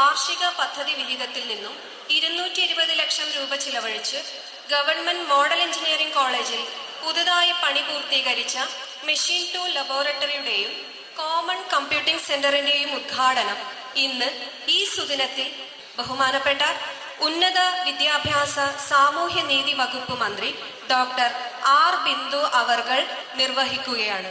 വാർഷിക പദ്ധതി വിഹിതത്തിൽ നിന്നും ഇരുന്നൂറ്റി ഇരുപത് ലക്ഷം രൂപ ചിലവഴിച്ച് ഗവൺമെന്റ് മോഡൽ എഞ്ചിനീയറിംഗ് കോളേജിൽ പുതുതായി പണി പൂർത്തീകരിച്ച മെഷീൻ ടു ലബോറട്ടറിയുടെയും കോമൺ കമ്പ്യൂട്ടിംഗ് സെന്ററിന്റെയും ഉദ്ഘാടനം ഇന്ന് ഈ സുദിനത്തിൽ ബഹുമാനപ്പെട്ട ഉന്നത വിദ്യാഭ്യാസ സാമൂഹ്യ നീതി വകുപ്പ് മന്ത്രി ഡോക്ടർ ആർ ബിന്ദു അവർകൾ നിർവഹിക്കുകയാണ്.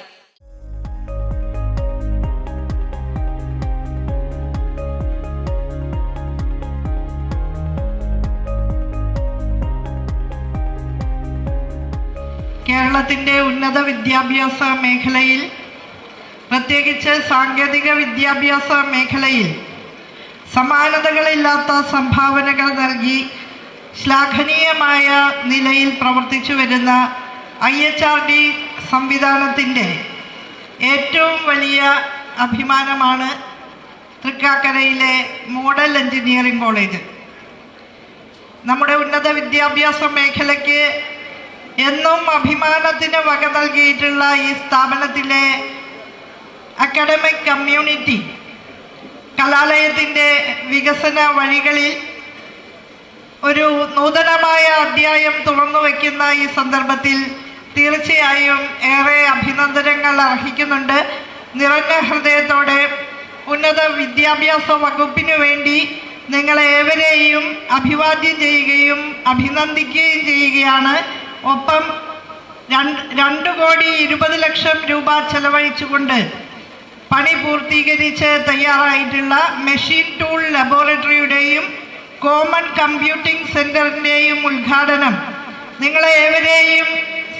കേരളത്തിന്റെ ഉന്നത വിദ്യാഭ്യാസ മേഖലയിൽ പ്രത്യേകിച്ച് സാങ്കേതിക വിദ്യാഭ്യാസ മേഖലയിൽ സമാനതകളില്ലാത്ത സംഭാവനകൾ നൽകി ശ്ലാഘനീയമായ നിലയിൽ പ്രവർത്തിച്ചു വരുന്ന ഐ എച്ച് ആർ ഡി സംവിധാനത്തിന്റെ ഏറ്റവും വലിയ അഭിമാനമാണ് തൃക്കാക്കരയിലെ മോഡൽ എഞ്ചിനീയറിംഗ് കോളേജ്. നമ്മുടെ ഉന്നത വിദ്യാഭ്യാസ മേഖലയ്ക്ക് എന്നും അഭിമാനത്തിന് വക നൽകിയിട്ടുള്ള ഈ സ്ഥാപനത്തിലെ അക്കാഡമിക് കമ്മ്യൂണിറ്റി കലാലയത്തിന്റെ വികസന വഴികളിൽ ഒരു നൂതനമായ അധ്യായം തുറന്നു വയ്ക്കുന്ന ഈ സന്ദർഭത്തിൽ തീർച്ചയായും ഏറെ അഭിനന്ദനങ്ങൾ അർഹിക്കുന്നുണ്ട്. നിറഞ്ഞ ഹൃദയത്തോടെ ഉന്നത വിദ്യാഭ്യാസ വകുപ്പിനു വേണ്ടി നിങ്ങളെ ഏവരെയും അഭിവാദ്യം ചെയ്യുകയും അഭിനന്ദിക്കുകയും ചെയ്യുകയാണ്. ഒപ്പം രണ്ട് കോടി ഇരുപത് ലക്ഷം രൂപ ചെലവഴിച്ചുകൊണ്ട് പണി പൂർത്തീകരിച്ച് തയ്യാറായിട്ടുള്ള മെഷീൻ ടൂൾ ലബോറട്ടറിയുടെയും കോമൺ കമ്പ്യൂട്ടിംഗ് സെന്ററിന്റെയും ഉദ്ഘാടനം നിങ്ങളെ ഏവരെയും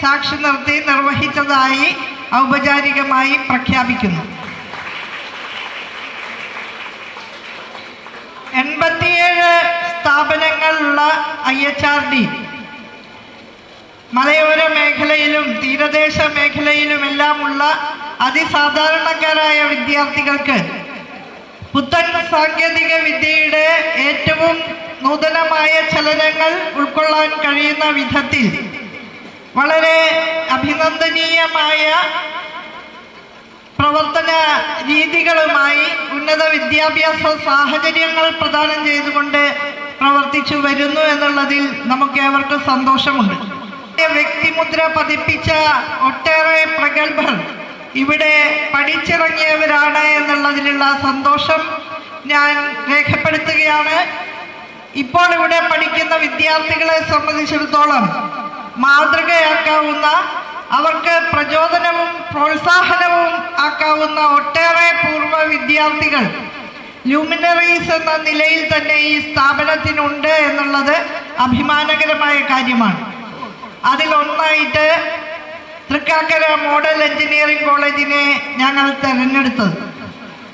സാക്ഷി നിർത്തി നിർവഹിച്ചതായി ഔപചാരികമായി പ്രഖ്യാപിക്കുന്നു. എൺപത്തിയേഴ് സ്ഥാപനങ്ങളുള്ള ഐ എച്ച് ആർ ഡി മലയോര മേഖലയിലും തീരദേശ മേഖലയിലും മേഖലയിലുമെല്ലാമുള്ള അതിസാധാരണക്കാരായ വിദ്യാർത്ഥികൾക്ക് പുത്തൻ സാങ്കേതിക വിദ്യയുടെ ഏറ്റവും നൂതനമായ ചലനങ്ങൾ ഉൾക്കൊള്ളാൻ കഴിയുന്ന വിധത്തിൽ വളരെ അഭിനന്ദനീയമായ പ്രവർത്തന രീതികളുമായി ഉന്നത വിദ്യാഭ്യാസ സാഹചര്യങ്ങൾ പ്രദാനം ചെയ്തുകൊണ്ട് പ്രവർത്തിച്ചു വരുന്നു എന്നുള്ളതിൽ നമുക്ക് ഏവർക്കും സന്തോഷമുണ്ട്. വ്യക്തിമുദ്ര പതിപ്പിച്ച ഒട്ടേറെ പ്രഗത്ഭർ ഇവിടെ പഠിച്ചിറങ്ങിയവരാണ് എന്നുള്ളതിലുള്ള സന്തോഷം ഞാൻ രേഖപ്പെടുത്തുകയാണ്. ഇപ്പോൾ ഇവിടെ പഠിക്കുന്ന വിദ്യാർത്ഥികളെ സംബന്ധിച്ചിടത്തോളം മാതൃകയാക്കാവുന്ന അവർക്ക് പ്രചോദനവും പ്രോത്സാഹനവും ആക്കാവുന്ന ഒട്ടേറെ പൂർവ വിദ്യാർത്ഥികൾ ലൂമിനറീസ് എന്ന നിലയിൽ തന്നെ ഈ സ്ഥാപനത്തിനുണ്ട് എന്നുള്ളത് അഭിമാനകരമായ കാര്യമാണ്. അതിലൊന്നായിട്ട് തൃക്കാക്കര മോഡൽ എഞ്ചിനീയറിംഗ് കോളേജിനെ ഞങ്ങൾ തിരഞ്ഞെടുത്തത്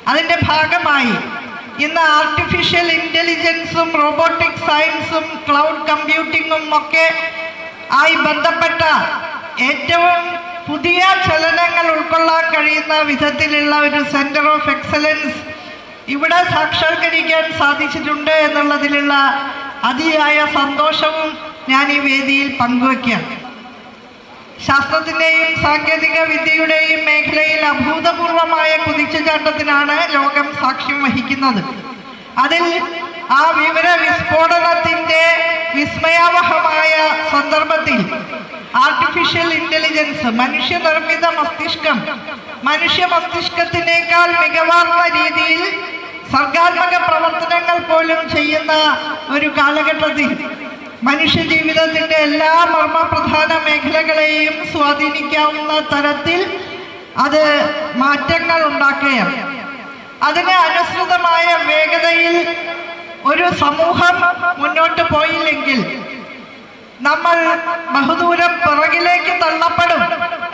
അതിന്റെ ഭാഗമായി ഇന്ന് ആർട്ടിഫിഷ്യൽ ഇന്റലിജൻസും റോബോട്ടിക് സയൻസും ക്ലൗഡ് കമ്പ്യൂട്ടിങ്ങും ഒക്കെ ആയി ബന്ധപ്പെട്ട ഏറ്റവും പുതിയ ചലനങ്ങൾ ഉൾക്കൊള്ളാൻ കഴിയുന്ന വിധത്തിലുള്ള ഒരു സെന്റർ ഓഫ് എക്സലൻസ് ഇവിടെ സാക്ഷാത്കരിക്കാൻ സാധിച്ചിട്ടുണ്ട് എന്നുള്ളതിലുള്ള അതിയായ സന്തോഷവും ഞാൻ ഈ വേദിയിൽ പങ്കുവയ്ക്കുകയാണ്. ശാസ്ത്രത്തിന്റെയും സാങ്കേതിക വിദ്യയുടെയും മേഖലയിൽ അഭൂതപൂർവമായ കുതിച്ചുചാട്ടത്തിനാണ് ലോകം സാക്ഷ്യം വഹിക്കുന്നത്. അതിൽ ആ വിവര വിസ്ഫോടനത്തിന്റെ വിസ്മയാവഹമായ സന്ദർഭത്തിൽ ആർട്ടിഫിഷ്യൽ ഇന്റലിജൻസ് മനുഷ്യനിർമ്മിത മസ്തിഷ്കം മനുഷ്യ മസ്തിഷ്കത്തിനേക്കാൾ മികവാർന്ന രീതിയിൽ സർഗാത്മക പ്രവർത്തനങ്ങൾ പോലും ചെയ്യുന്ന ഒരു കാലഘട്ടത്തിൽ മനുഷ്യ ജീവിതത്തിന്റെ എല്ലാ മർമ്മപ്രധാന മേഖലകളെയും സ്വാധീനിക്കാവുന്ന തരത്തിൽ അത് മാറ്റങ്ങൾ ഉണ്ടാക്കുകയാണ്. അതിന് അനുസൃതമായ വേഗതയിൽ ഒരു സമൂഹം മുന്നോട്ട് പോയില്ലെങ്കിൽ നമ്മൾ ബഹുദൂരം പിറകിലേക്ക് തള്ളപ്പെടും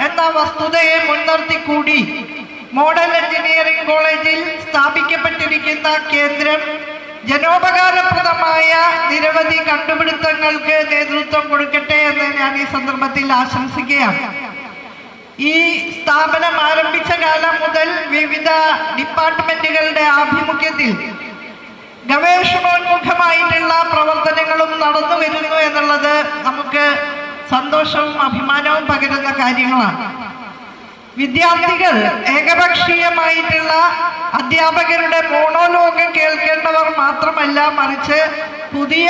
എന്ന വസ്തുതയെ മുൻനിർത്തി കൂടി മോഡൽ എഞ്ചിനീയറിംഗ് കോളേജിൽ സ്ഥാപിക്കപ്പെട്ടിരിക്കുന്ന കേന്ദ്രം ജനോപകാരപ്രദമായ നിരവധി കണ്ടുപിടുത്തങ്ങൾക്ക് നേതൃത്വം കൊടുക്കട്ടെ എന്ന് ഞാൻ ഈ സന്ദർഭത്തിൽ ആശംസിക്കുകയാണ്. ഈ സ്ഥാപനം ആരംഭിച്ച കാലം മുതൽ വിവിധ ഡിപ്പാർട്ട്മെന്റുകളുടെ ആഭിമുഖ്യത്തിൽ ഗവേഷണോന്മുഖമായിട്ടുള്ള പ്രവർത്തനങ്ങളും നടന്നു വരുന്നു എന്നുള്ളത് നമുക്ക് സന്തോഷവും അഭിമാനവും പകരുന്ന കാര്യങ്ങളാണ്. വിദ്യാർത്ഥികൾ ഏകപക്ഷീയമായിട്ടുള്ള അധ്യാപകരുടെ മോണോലോഗം കേൾക്കേണ്ടവർ മാത്രമല്ല മറിച്ച് പുതിയ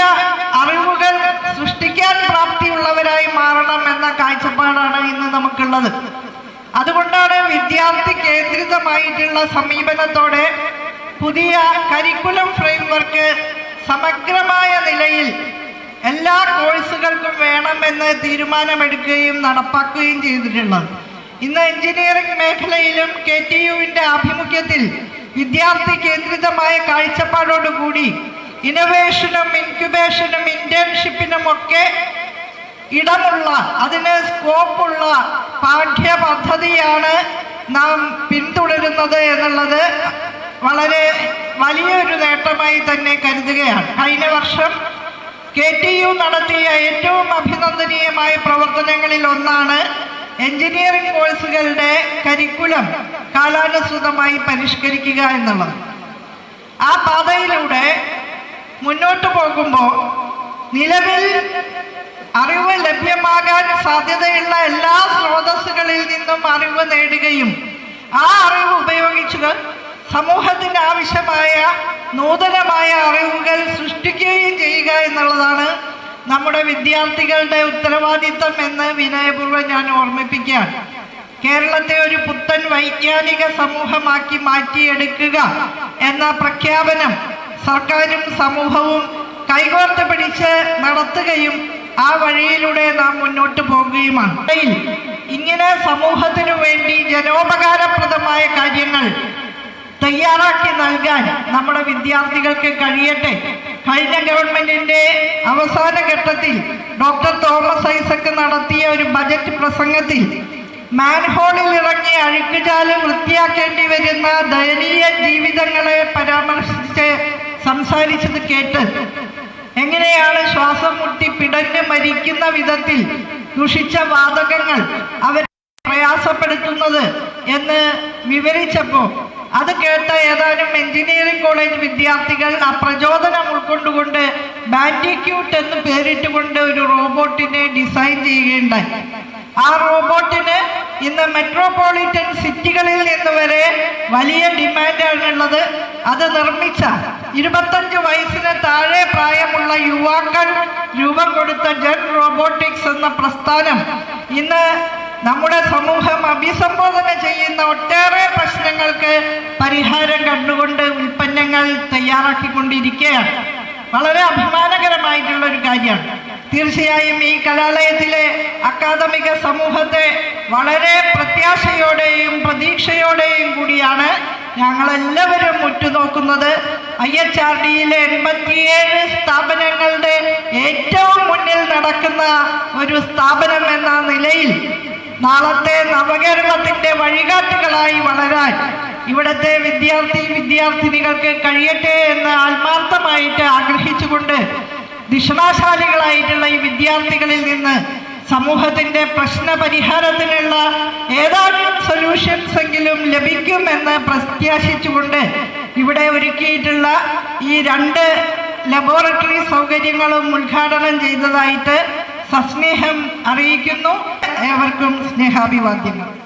അറിവുകൾ സൃഷ്ടിക്കാൻ പ്രാപ്തിയുള്ളവരായി മാറണം എന്ന കാഴ്ചപ്പാടാണ് ഇന്ന് നമുക്കുള്ളത്. അതുകൊണ്ടാണ് വിദ്യാർത്ഥി കേന്ദ്രിതമായിട്ടുള്ള സമീപനത്തോടെ പുതിയ കരിക്കുലം ഫ്രെയിംവർക്ക് സമഗ്രമായ നിലയിൽ എല്ലാ കോഴ്സുകൾക്കും വേണമെന്ന് തീരുമാനമെടുക്കുകയും നടപ്പാക്കുകയും ചെയ്തിട്ടുള്ളത്. ഇന്ന് എഞ്ചിനീയറിംഗ് മേഖലയിലും കെ ടി യുവിന്റെ ആഭിമുഖ്യത്തിൽ വിദ്യാർത്ഥി കേന്ദ്രിതമായ കാഴ്ചപ്പാടോടുകൂടി ഇന്നൊവേഷനും ഇൻക്യുബേഷനും ഇന്റേൺഷിപ്പിനും ഒക്കെ ഇടമുള്ള അതിന് സ്കോപ്പുള്ള പാഠ്യപദ്ധതിയാണ് നാം പിന്തുടരുന്നത് എന്നുള്ളത് വളരെ വലിയൊരു നേട്ടമായി തന്നെ കരുതുകയാണ്. കഴിഞ്ഞ വർഷം കെ ടി യു നടത്തിയ ഏറ്റവും അഭിനന്ദനീയമായ പ്രവർത്തനങ്ങളിൽ ഒന്നാണ് എഞ്ചിനീയറിംഗ് കോഴ്സുകളുടെ കരിക്കുലം കാലാനുസൃതമായി പരിഷ്കരിക്കുക എന്നുള്ളത്. ആ പാതയിലൂടെ മുന്നോട്ട് പോകുമ്പോൾ നിലവിൽ അറിവ് ലഭ്യമാകാൻ സാധ്യതയുള്ള എല്ലാ സ്രോതസ്സുകളിൽ നിന്നും അറിവ് നേടുകയും ആ അറിവ് ഉപയോഗിച്ച് സമൂഹത്തിന് ആവശ്യമായ നൂതനമായ അറിവുകൾ സൃഷ്ടിക്കുകയും ചെയ്യുക എന്നുള്ളതാണ് നമ്മുടെ വിദ്യാർത്ഥികളുടെ ഉത്തരവാദിത്തം എന്ന് വിനയപൂർവം ഞാൻ ഓർമ്മിപ്പിക്കുകയാണ്. കേരളത്തെ ഒരു പുത്തൻ വൈജ്ഞാനിക സമൂഹമാക്കി മാറ്റിയെടുക്കുക എന്ന പ്രഖ്യാപനം സർക്കാരും സമൂഹവും കൈകോർത്ത് പിടിച്ച് നടത്തുകയും ആ വഴിയിലൂടെ നാം മുന്നോട്ട് പോകുകയുമാണ്. ഇങ്ങനെ സമൂഹത്തിനു വേണ്ടി ജനോപകാരപ്രദമായ കാര്യങ്ങൾ തയ്യാറാക്കി നൽകാൻ നമ്മുടെ വിദ്യാർത്ഥികൾക്ക് കഴിയട്ടെ. കഴിഞ്ഞ ഗവൺമെന്റിന്റെ അവസാന ഘട്ടത്തിൽ ഡോക്ടർ തോമസ് ഐസക് നടത്തിയ ഒരു ബജറ്റ് പ്രസംഗത്തിൽ മാൻഹോളിൽ ഇറങ്ങി അഴുക്കുചാൽ വൃത്തിയാക്കേണ്ടി വരുന്ന ദയനീയ ജീവിതങ്ങളെ പരാമർശിച്ച് സംസാരിച്ചത് കേട്ട് എങ്ങനെയാണ് ശ്വാസം മുട്ടി പിടഞ്ഞ് മരിക്കുന്ന വിധത്തിൽ ദുഷിച്ച വാതകങ്ങൾ അവരെ പ്രയാസപ്പെടുത്തുന്നത് എന്ന് വിവരിച്ചപ്പോൾ അത് കേട്ട ഏതാനും എഞ്ചിനീയറിംഗ് കോളേജ് വിദ്യാർത്ഥികൾ ആ പ്രചോദനം ഉൾക്കൊണ്ടുകൊണ്ട് ബാൻഡിക്യൂട്ട് എന്ന് പേരിട്ടുകൊണ്ട് ഒരു റോബോട്ടിനെ ഡിസൈൻ ചെയ്യുകയുണ്ടായി. ആ റോബോട്ടിന് ഇന്ന് മെട്രോപൊളിറ്റൻ സിറ്റികളിൽ നിന്ന് വരെ വലിയ ഡിമാൻഡാണുള്ളത് അത് നിർമ്മിച്ച ഇരുപത്തഞ്ച് വയസ്സിന് താഴെ പ്രായമുള്ള യുവാക്കൾ രൂപം കൊടുത്ത ജെഡ് റോബോട്ടിക്സ് എന്ന പ്രസ്ഥാനം ഇന്ന് നമ്മുടെ സമൂഹം അഭിസംബോധന ചെയ്യുന്ന ഒട്ടേറെ പ്രശ്നങ്ങൾക്ക് പരിഹാരം കണ്ടുകൊണ്ട് ഉൽപ്പന്നങ്ങൾ തയ്യാറാക്കിക്കൊണ്ടിരിക്കുകയാണ്. വളരെ അഭിമാനകരമായിട്ടുള്ള ഒരു കാര്യമാണ്. തീർച്ചയായും ഈ കലാലയത്തിലെ അക്കാദമിക സമൂഹത്തെ വളരെ പ്രത്യാശയോടെയും പ്രതീക്ഷയോടെയും കൂടിയാണ് ഞങ്ങളെല്ലാവരും ഉറ്റുനോക്കുന്നത്. ഐ എച്ച് ആർ ഡിയിലെ എൺപത്തിയേഴ് സ്ഥാപനങ്ങളുടെ ഏറ്റവും മുന്നിൽ നടക്കുന്ന ഒരു സ്ഥാപനം എന്ന നിലയിൽ നാളത്തെ നവകേരളത്തിന്റെ വഴികാട്ടുകളായി വളരാൻ ഇവിടത്തെ വിദ്യാർത്ഥി വിദ്യാർത്ഥിനികൾക്ക് കഴിയട്ടെ എന്ന് ആത്മാർത്ഥമായിട്ട് ആഗ്രഹിച്ചുകൊണ്ട് ദിഷണാശാലികളായിട്ടുള്ള ഈ വിദ്യാർത്ഥികളിൽ നിന്ന് സമൂഹത്തിന്റെ പ്രശ്ന പരിഹാരത്തിനുള്ള ഏതാനും സൊല്യൂഷൻസ് എങ്കിലും ലഭിക്കുമെന്ന് പ്രത്യാശിച്ചുകൊണ്ട് ഇവിടെ ഒരുക്കിയിട്ടുള്ള ഈ രണ്ട് ലബോറട്ടറി സൗകര്യങ്ങളും ഉദ്ഘാടനം ചെയ്തതായിട്ട് സസ്നേഹം അറിയിക്കുന്നു. ഏവർക്കും സ്നേഹാഭിവാദ്യങ്ങൾ.